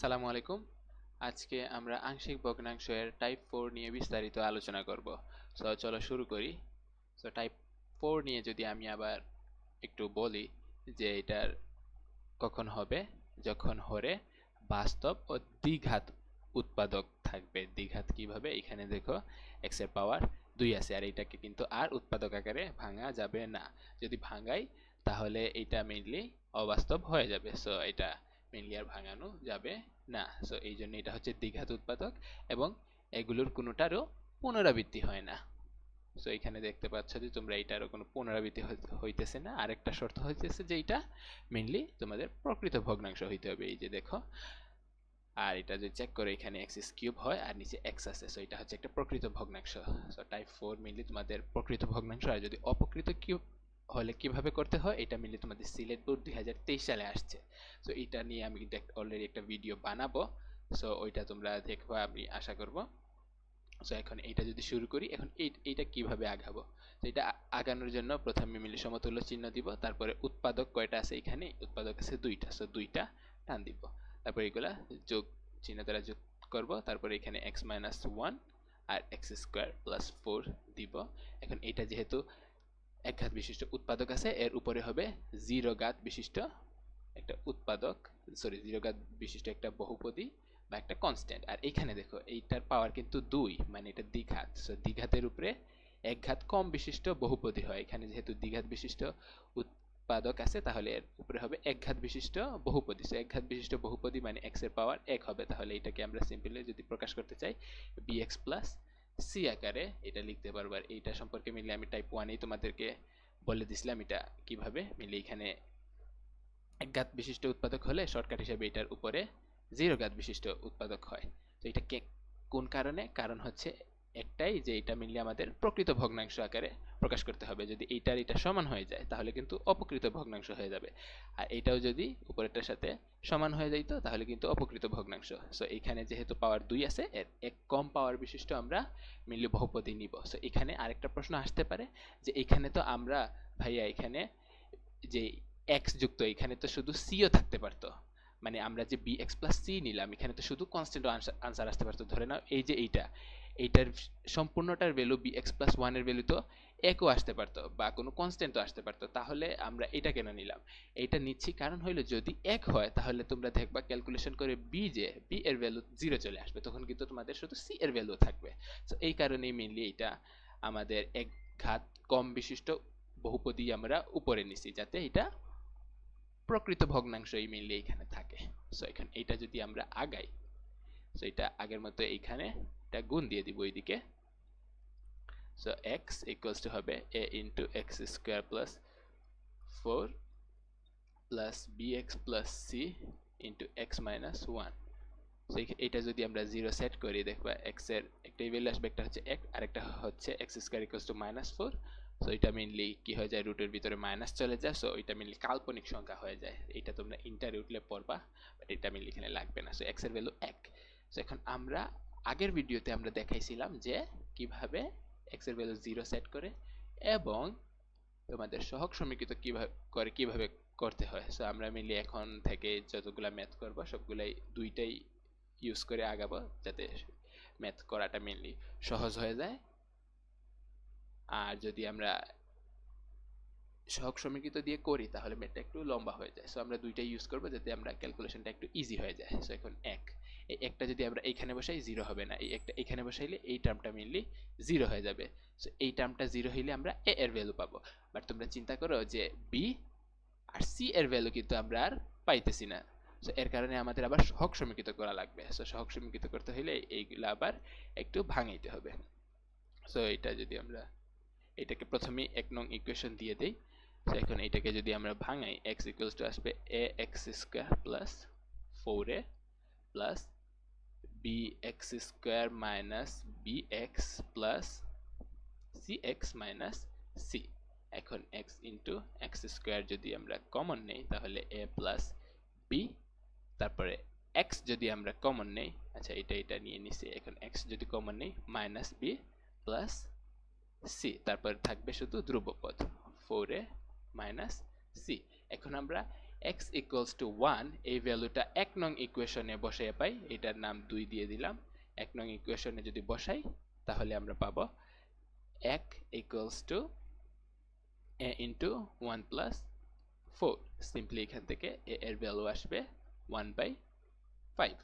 সালামু আলাইকুম। আজকে আমরা আংশিক ভগ্নাংশের টাইপ ফোর নিয়ে বিস্তারিত আলোচনা করব। সো চলো শুরু করি। সো টাইপ ফোর নিয়ে যদি আমি আবার একটু বলি যে এটার কখন হবে, যখন হরে বাস্তব ও দ্বিঘাত উৎপাদক থাকবে। দ্বিঘাত কীভাবে? এখানে দেখো এক্সের পাওয়ার দুই আছে, আর এটাকে কিন্তু আর উৎপাদক আকারে ভাঙা যাবে না। যদি ভাঙাই, তাহলে এটা মেইনলি অবাস্তব হয়ে যাবে। সো এটা মেইনলি আর ভাঙানো যাবে না। সো এই জন্য এটা হচ্ছে দ্বিঘাত উৎপাদক এবং এগুলোর কোনোটারও পুনরাবৃত্তি হয় না। সো এখানে দেখতে পাচ্ছ যে তোমরা এটারও কোনো পুনরাবৃত্তি হইতেছে না। আরেকটা শর্ত হইতেছে যে এটা মেইনলি তোমাদের প্রকৃত ভগ্নাংশ হইতে হবে। এই যে দেখো, আর এটা যদি চেক করে, এখানে এক্স কিউব হয় আর নিচে এক্স আছে। সো এটা হচ্ছে একটা প্রকৃত ভগ্নাংশ। সো টাইপ ফোর মেইনলি তোমাদের প্রকৃত ভগ্নাংশ। আর যদি অপকৃত কিউব হলে কীভাবে করতে হয়, এটা মিলে তোমাদের সিলেট বোর্ড দুই হাজার তেইশ সালে আসছে। সো এটা নিয়ে আমি অলরেডি একটা ভিডিও বানাবো। সো ওইটা তোমরা দেখবা, আমি আশা করব। সো এখন এইটা যদি শুরু করি, এখন এই এইটা কীভাবে আগাবো? তো এটা আগানোর জন্য প্রথমে মিলে সমতুল্য চিহ্ন দিব, তারপরে উৎপাদক কয়টা আছে এখানে? উৎপাদক আছে দুইটা। সো দুইটা টান দিব। তারপর এগুলা যোগ চিহ্ন দ্বারা যোগ করব, তারপরে এখানে এক্স মাইনাস ওয়ান আর এক্স স্কোয়ার প্লাস ফোর দিব। এখন এটা যেহেতু এক ঘাত বিশিষ্ট উৎপাদক আছে, এর উপরে হবে জিরো ঘাত বিশিষ্ট একটা উৎপাদক সরি জিরো ঘাত বিশিষ্ট একটা বহুপদী বা একটা কনস্ট্যান্ট আর এইখানে দেখো, এইটার পাওয়ার কিন্তু দুই মানে এটা দ্বিঘাত। সো দ্বিঘাতের উপরে এক ঘাত কম বিশিষ্ট বহুপদী হয়। এখানে যেহেতু দ্বিঘাত বিশিষ্ট উৎপাদক আছে, তাহলে এর উপরে হবে এক ঘাত বিশিষ্ট বহুপদী। সো এক ঘাত বিশিষ্ট বহুপদী মানে এক্সের পাওয়ার এক হবে। তাহলে এটাকে আমরা সিম্পলি যদি প্রকাশ করতে চাই বি এক্স প্লাস সি আকারে এটা লিখতে পারব। আর এইটা সম্পর্কে মিললে আমি টাইপ ওয়ানেই তোমাদেরকে বলে দিছিলাম এটা কীভাবে? মিলে এখানে এক গাত বিশিষ্ট উৎপাদক হলে শর্টকাট হিসেবে এটার উপরে জিরো গাত বিশিষ্ট উৎপাদক হয়। তো এটা কে কোন কারণে? কারণ হচ্ছে একটাই যে এটা মিললে আমাদের প্রকৃত ভগ্নাংশ আকারে প্রকাশ করতে হবে। যদি এইটার এটা সমান হয়ে যায়, তাহলে কিন্তু অপকৃত ভগ্নাংশ হয়ে যাবে। আর এইটাও যদি উপরেরটার সাথে সমান হয়ে যাইতো, তাহলে কিন্তু অপকৃত ভগ্নাংশ। সো এখানে যেহেতু পাওয়ার দুই আছে, এর এক কম পাওয়ার বিশিষ্ট আমরা মিললে বহুপদী নিব। সো এখানে আরেকটা প্রশ্ন আসতে পারে যে এখানে তো আমরা ভাইয়া এখানে যে এক্স যুক্ত, এখানে তো শুধু সিও থাকতে পারতো। মানে আমরা যে বি এক্স প্লাস সি নিলাম, এখানে তো শুধু কনস্ট্যান্ট আনসার আসতে পারতো ধরে নাও এই যে এইটা, এইটার সম্পূর্ণটার ভ্যালু বি এক্স প্লাস ওয়ানের ভ্যালু তো একও আসতে পারতো বা কোনো কনস্ট্যান্টও আসতে পারতো। তাহলে আমরা এটা কেন নিলাম? এইটা নিচ্ছি কারণ হইল যদি এক হয়, তাহলে তোমরা দেখবা ক্যালকুলেশন করে বি যে বি এর ভ্যালু জিরো চলে আসবে। তখন কিন্তু তোমাদের শুধু সি এর ভ্যালু থাকবে। তো এই কারণেই মেনলি এটা আমাদের এক ঘাত কম বিশিষ্ট বহুপদী আমরা উপরে নিছি, যাতে এটা প্রকৃত ভগ্নাংশই মিললে এখানে সো এখানে এইটা যদি আমরা আগাই সো এটা আগের মতো এইখানে এটা গুণ দিয়ে দিব এইদিকে। সো এক্স ইকুয়ালস টু হবে a into x square plus four plus b x plus c into x minus one so এটা যদি আমরা জিরো সেট করি, দেখবা এক্সের একটা ভ্যালু আসবে, একটা হচ্ছে এক, আর একটা হচ্ছে x square equals to minus four so এটা মেইনলি কি হয়ে যায় রুটের ভিতরে মাইনাস চলে যায়। সো এটা মেইনলি কাল্পনিক সংখ্যা হয়ে যায়। এটা তোমরা ইন্টার উঠলে পড়বা বাট এটা মেইনলি এখানে লাগবে না। সো এক্সের ভ্যালু এক। সো এখন আমরা আগের ভিডিওতে আমরা দেখাইছিলাম যে কীভাবে এক্সের ভ্যালু জিরো সেট করে এবং তোমাদের সহগ সমীকৃত কীভাবে করে, কীভাবে করতে হয়। সো আমরা মিলি এখন থেকে যতগুলা ম্যাথ করব, সবগুলাই দুইটাই ইউজ করে আগাবো, যাতে ম্যাথ করাটা মেনলি সহজ হয়ে যায়। আর যদি আমরা সহগ সমীকৃত দিয়ে করি, তাহলে মেটটা একটু লম্বা হয়ে যায়। সো আমরা দুইটাই ইউজ করব যাতে আমরা ক্যালকুলেশনটা একটু ইজি হয়ে যায়। সো এখন এক। এই একটা যদি আমরা এইখানে বসাই জিরো হবে না। এই একটা এখানে বসাইলে এই টার্মটা মেনলি জিরো হয়ে যাবে। সো এই টার্মটা জিরো হইলে আমরা এ এর ভ্যালু পাবো। বাট তোমরা চিন্তা করো যে বি আর সি এর ভ্যালু কিন্তু আমরা আর পাইতেছি না। সো এর কারণে আমাদের আবার সহগ সমীকৃত করা লাগবে। সো সহগ সমীকৃত করতে হলে এইগুলো আবার একটু ভাঙাইতে হবে। সো এটা যদি আমরা এটাকে প্রথমে এক নং ইকুয়েশন দিয়ে দেই। সো এখন এটাকে যদি আমরা ভাঙাই এক্স ইকুয়ালস টু আসবে a x square plus four a plus b x square minus b x plus c x minus c এখন এক্স ইন্টু এক্স স্কোয়ার যদি আমরা কমন নেই, তাহলে এ প্লাস বি তারপরে এক্স যদি আমরা কমন নেই আচ্ছা এটা এটা নিয়ে নিছি। এখন এক্স যদি কমন নেই মাইনাস বি প্লাস সি তারপর থাকবে শুধু ধ্রুবপদ। ফোর এ মাইনাস সি এখন আমরা এক্স ইকুয়ালস টু ওয়ান এই ভ্যালুটা এক নং ইকুয়েশনে বসাই পাই, এটার নাম দুই দিয়ে দিলাম। এক নং ইকুয়েশনে যদি বসাই, তাহলে আমরা পাবো এক equals to a into one plus four simply এখান থেকে এ এর ভ্যালু আসবে ওয়ান বাই ফাইভ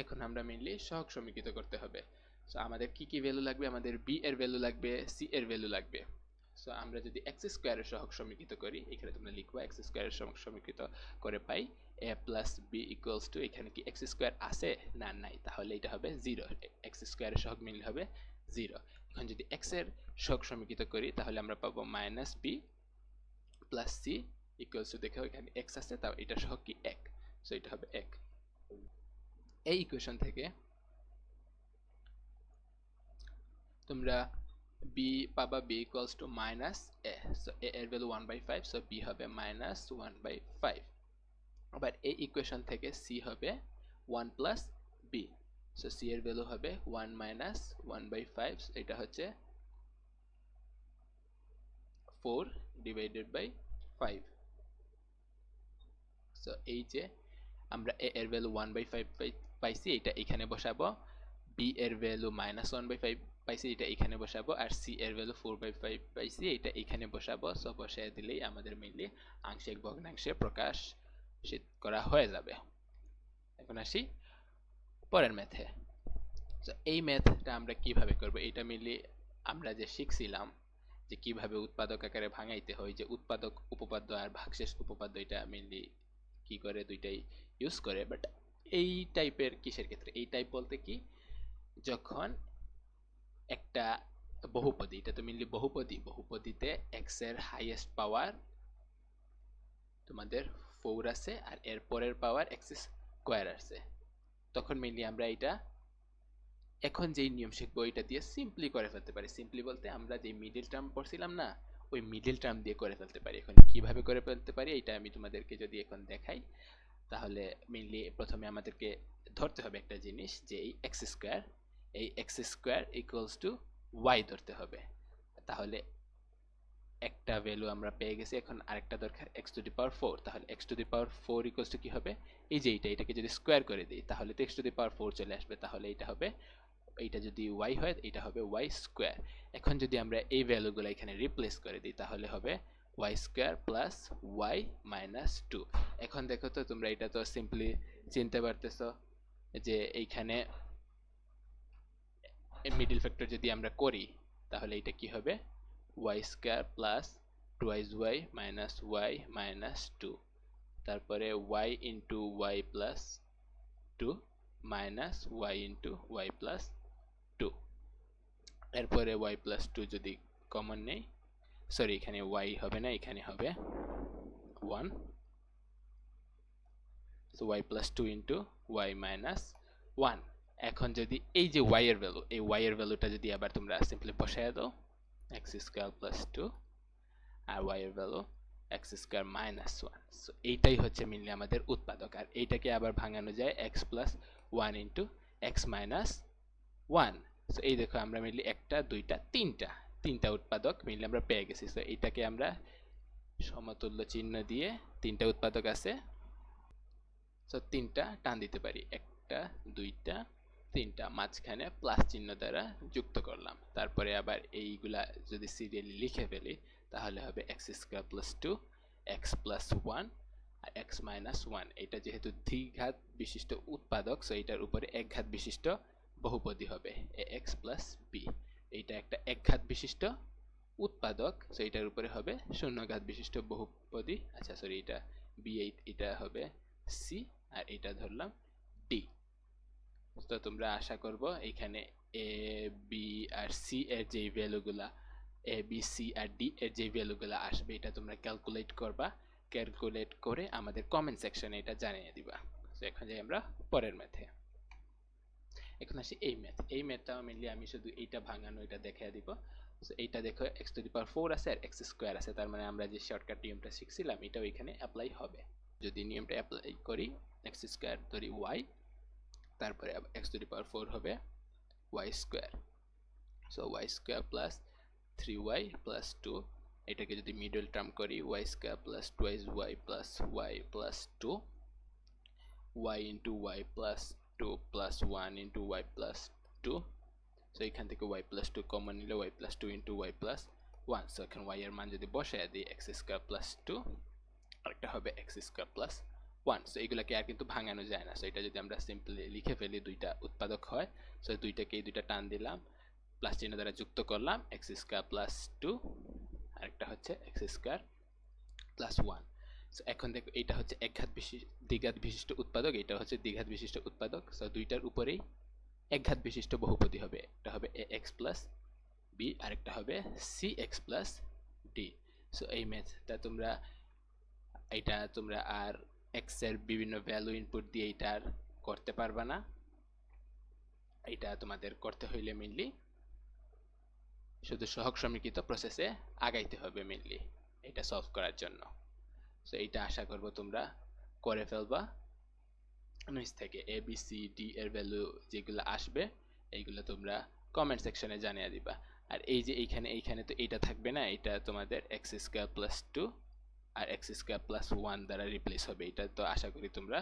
এখন আমরা মেনলি সহগ সমীকৃত করতে হবে। সো আমাদের কি কি ভ্যালু লাগবে? আমাদের বি এর ভ্যালু লাগবে সি এর ভ্যালু লাগবে। সো আমরা যদি এক্স স্কোয়ারের সহগ সমীকৃত করি, এখানে তোমরা লিখবা এক্স স্কোয়ারের সহগ সমীকৃত করে পাই a plus b equals to এখানে কি এক্স স্কোয়ার আছে না নাই? তাহলে এটা হবে জিরো এক্স স্কোয়ারের সহগ মিল হবে জিরো এখন যদি এক্সের সহগ সমীকৃত করি, তাহলে আমরা পাবো minus b plus c equals to দেখো এখানে এক্স আছে, তাও এটা সহগ কি এক? সো এটা হবে এক। এই ইকুয়েশন থেকে তোমরা বি পাবা b equals to minus a so a এর value one by five so b হবে মাইনাস ওয়ান বাই ফাইভ আবার এই ইকুয়েশন থেকে সি হবে one plus b so c এর ভ্যালু হবে one minus one by five এটা হচ্ছে four divided by five so এই যে আমরা এ এর ভ্যালু ওয়ান বাই ফাইভ পাইছি, এটা এখানে বসাবো বি এর value minus one by five পাইছি, এটা এখানে বসাবো। আর সি এর ভ্যালু ফোর বাই ফাইভ পাইছি, এটা এখানে বসাবো। সো বসায় দিলেই আমাদের মেনলি আংশিক ভগ্নাংশে প্রকাশ করা হয়ে যাবে। এখন আসি পরের ম্যাথে তো এই ম্যাথটা আমরা কীভাবে করব? এটা মেনলি আমরা যে শিখছিলাম যে কীভাবে উৎপাদক আকারে ভাঙাইতে হয়, যে উৎপাদক, উপপাদ্য আর ভাগশেষ উপপাদ্য, এটা মেনলি কি করে? দুইটাই ইউজ করে। বাট এই টাইপের কিসের ক্ষেত্রে? এই টাইপ বলতে কি? যখন একটা বহুপদী, এটা তো মেনলি বহুপদী। বহুপদীতে এক্সের হাইয়েস্ট পাওয়ার তোমাদের ফোর আছে আর এর পরের পাওয়ার এক্স স্কোয়ার আছে। তখন মেনলি আমরা এটা এখন যেই নিয়ম শিখব এটা দিয়ে সিম্পলি করে ফেলতে পারি। সিম্পলি বলতে আমরা যে মিডিল টার্ম পড়ছিলাম না, ওই মিডিল টার্ম দিয়ে করে ফেলতে পারি। এখন কীভাবে করে ফেলতে পারি এটা আমি তোমাদেরকে যদি এখন দেখাই, তাহলে মেনলি প্রথমে আমাদেরকে ধরতে হবে একটা জিনিস যে এই এক্স স্কোয়ার এই x square equals to y ধরতে হবে। তাহলে একটা ভ্যালু আমরা পেয়ে গেছি, এখন আরেকটা দরকার x to the power four তাহলে x to the power four equals to কী হবে? এই যে এইটা, এটাকে যদি স্কোয়ার করে দিই, তাহলে তো x to the power four চলে আসবে। তাহলে এটা হবে, এইটা যদি ওয়াই হয় এটা হবে ওয়াই স্কোয়ার এখন যদি আমরা এই ভ্যালুগুলো এখানে রিপ্লেস করে দিই, তাহলে হবে y square plus y minus two এখন দেখো তো, তোমরা এটা তো সিম্পলি চিনতে পারতেছো যে এইখানে মিডিল ফ্যাক্টর যদি আমরা করি, তাহলে এটা কি হবে? Y square plus twice y minus y minus two তারপরে y into y plus two minus y into y plus two এরপরে ওয়াই প্লাস টু যদি কমন নেই সরি এখানে ওয়াই হবে না, এখানে হবে one y plus two into y minus one এখন যদি এই যে ওয়াই এর ভ্যালু এই ওয়াই এর ভ্যালুটা যদি আবার তোমরা সিম্পলি বসায় দাও এক্স স্কোয়ার প্লাস টু আর ওয়াই এর value x square minus one so এইটাই হচ্ছে মিললে আমাদের উৎপাদক, আর এইটাকে আবার ভাঙানো যায় x plus one into x minus one so এই দেখো আমরা মিললি একটা, দুইটা, তিনটা তিনটা উৎপাদক মিললে আমরা পেয়ে গেছি। সো এইটাকে আমরা সমতুল্য চিহ্ন দিয়ে তিনটা উৎপাদক আছে। সো তিনটা টান দিতে পারি, একটা, দুইটা তিনটা মাঝখানে প্লাস চিহ্ন দ্বারা যুক্ত করলাম। তারপরে আবার এইগুলা যদি সিরিয়ালি লিখে ফেলি, তাহলে হবে x square plus two x plus one আর এক্স মাইনাস ওয়ান এটা যেহেতু দ্বিঘাত বিশিষ্ট উৎপাদক সো এটার উপরে একঘাত বিশিষ্ট বহুপদী হবে। এ এক্স প্লাস বি এইটা একটা একঘাত বিশিষ্ট উৎপাদক সো এটার উপরে হবে শূন্যঘাত বিশিষ্ট বহুপদী। আচ্ছা সরি এটা বি এইট, এটা হবে সি আর এটা ধরলাম ডি তো তোমরা আশা করব এখানে এ বি আর সি এর যে ভ্যালুগুলা এ বি সি আর ডি এর যে ভ্যালুগুলো আসবে, এটা তোমরা ক্যালকুলেট করবা। ক্যালকুলেট করে আমাদের কমেন্ট সেকশনে এটা জানিয়ে দিবা। তো এখন যাই আমরা পরের ম্যাথে এখন আসি এই ম্যাথ এই ম্যাথটা মেনলি আমি শুধু এইটা ভাঙানো, এটা দেখিয়ে দিব। সো এইটা দেখো x to the power four আছে আর এক্স স্কোয়ার আছে। তার মানে আমরা যে শর্টকাট নিয়মটা শিখছিলাম, এটাও এখানে অ্যাপ্লাই হবে। যদি নিয়মটা অ্যাপ্লাই করি এক্স স্কোয়ার ধরি ওয়াই তারপরে x to the power four হবে y square so y square plus three y plus two এটাকে যদি মিডল টার্ম করি y square plus twice y plus y plus two y into y plus two plus one into y plus two so এখান থেকে y plus two common নিলে y plus two into y plus one so এখন এর মান যদি বসে দিই x square plus two আরেকটা হবে x square plus one so এগুলোকে আর কিন্তু ভাঙানো যায় না। সো এটা যদি আমরা সিম্পলি লিখে ফেলি, দুইটা উৎপাদক হয় সো দুইটাকে এই দুইটা টান দিলাম প্লাস চিহ্ন দ্বারা যুক্ত করলাম এক্স স্কোয়ার প্লাস টু আরেকটা হচ্ছে x square plus one so এখন দেখো, এইটা হচ্ছে একঘাত বিশিষ্ট দ্বিঘাত বিশিষ্ট উৎপাদক এটা হচ্ছে দ্বিঘাত বিশিষ্ট উৎপাদক। সো দুইটার উপরেই একঘাত বিশিষ্ট বহুপদী হবে। একটা হবে এ এক্স প্লাস বি আরেকটা হবে c x plus d so এই ম্যাথটা তোমরা এটা তোমরা আর এক্সের বিভিন্ন ভ্যালু ইনপুট দিয়ে এটা আর করতে পারবা না। এটা তোমাদের করতে হইলে মেনলি শুধু সহগ সমীকৃত প্রসেসে আগাইতে হবে মেনলি এটা সলভ করার জন্য। সো এইটা আশা করব তোমরা করে ফেলবা। নিচ থেকে এ বি সি ডি এর ভ্যালু যেগুলো আসবে, এইগুলো তোমরা কমেন্ট সেকশনে জানিয়ে দিবা। আর এই যে এইখানে এইখানে তো এইটা থাকবে না এটা তোমাদের এক্স স্কোয়ার প্লাস টু আর এক্স স্কোয়ার প্লাস ওয়ান দ্বারা রিপ্লেস হবে, এটা তো আশা করি তোমরা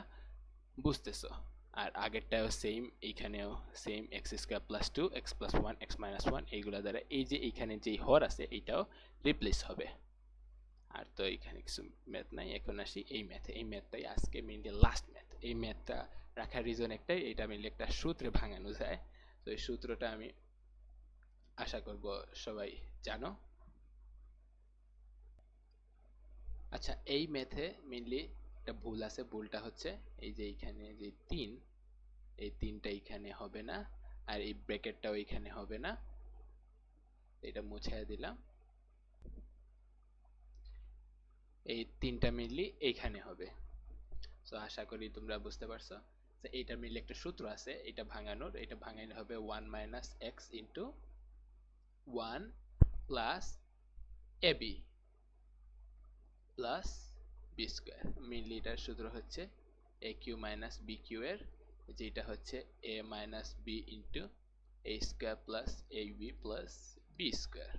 বুঝতেছো। আর আগেরটাও সেম এইখানেও same x square plus two, x plus one, x minus one, এইগুলো দ্বারা এই যে এইখানে যেই হর আছে, এইটাও রিপ্লেস হবে। আর তো এইখানে কিছু ম্যাথ নাই, এখন আসি এই ম্যাথে এই ম্যাথটাই আজকে মেনলি লাস্ট ম্যাথ এই ম্যাথটা রাখার রিজন একটাই, এটা মেনলি একটা সূত্রে ভাঙানো যায়। তো এই সূত্রটা আমি আশা করব সবাই জানো। আচ্ছা এই ম্যাথে মেনলি একটা ভুল আছে, ভুলটা হচ্ছে এই যে এইখানে যে তিন, এই তিনটা এইখানে হবে না আর এই ব্র্যাকেটটাও এইখানে হবে না। এটা মুছে দিলাম। এই তিনটা মিললি এইখানে হবে। সো আশা করি তোমরা বুঝতে পারছ এইটা মিললে একটা সূত্র আছে, এটা ভাঙানোর, এটা ভাঙাইলে হবে one minus x into one plus a b plus b square mainly এটার সূত্র হচ্ছে a cube minus b cube এর, যেটা হচ্ছে a minus b into a square plus a b plus b square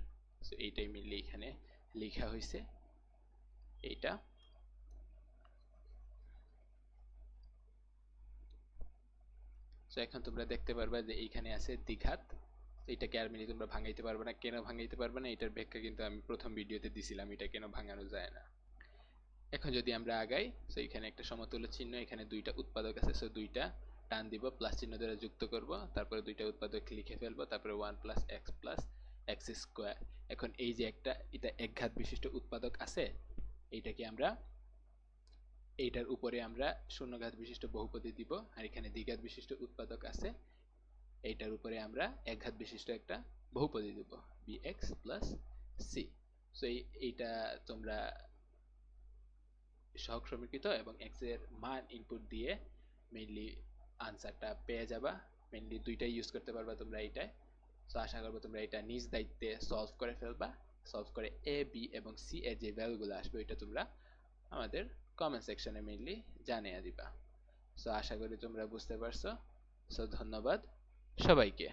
so এইটাই মিললে এখানে লেখা হয়েছে। এইটা। সো এখন তোমরা দেখতে পারবা যে এইখানে আছে দ্বিঘাত। এটাকে আর মিলি তোমরা ভাঙাইতে পারবে না। কেন ভাঙাইতে পারবে না? এটার ব্যাখ্যা কিন্তু আমি প্রথম ভিডিওতে দিছিলাম। এটা কেন ভাঙানো যায় না? এখন যদি আমরা আগাই সো এখানে একটা সমতুল্য চিহ্ন, এখানে দুইটা উৎপাদক আছে সো দুইটা টান দিব প্লাস চিহ্ন দ্বারা যুক্ত করব, তারপরে দুইটা উৎপাদক লিখে ফেলব, তারপরে one plus x plus x square এখন এই যে একটা, এটা একঘাত বিশিষ্ট উৎপাদক আছে, এইটাকে আমরা, এইটার উপরে আমরা শূন্যঘাত বিশিষ্ট বহুপদী দিব, আর এখানে দ্বিঘাত বিশিষ্ট উৎপাদক আছে, এইটার উপরে আমরা একঘাত বিশিষ্ট একটা বহুপদী দিব b x plus c so এইটা তোমরা সহগ সমীকৃত এবং এক্সের মান ইনপুট দিয়ে মেইনলি আনসারটা পেয়ে যাবা। মেইনলি দুইটাই ইউজ করতে পারবা তোমরা এইটায়। সো আশা করব তোমরা এটা নিজ দায়িত্বে সলভ করে ফেলবা। সলভ করে এ বি এবং সি এর যে ভ্যালুগুলো আসবে, ওইটা তোমরা আমাদের কমেন্ট সেকশনে মেইনলি জানিয়ে দিবা। সো আশা করি তোমরা বুঝতে পারছ। সো ধন্যবাদ সবাইকে।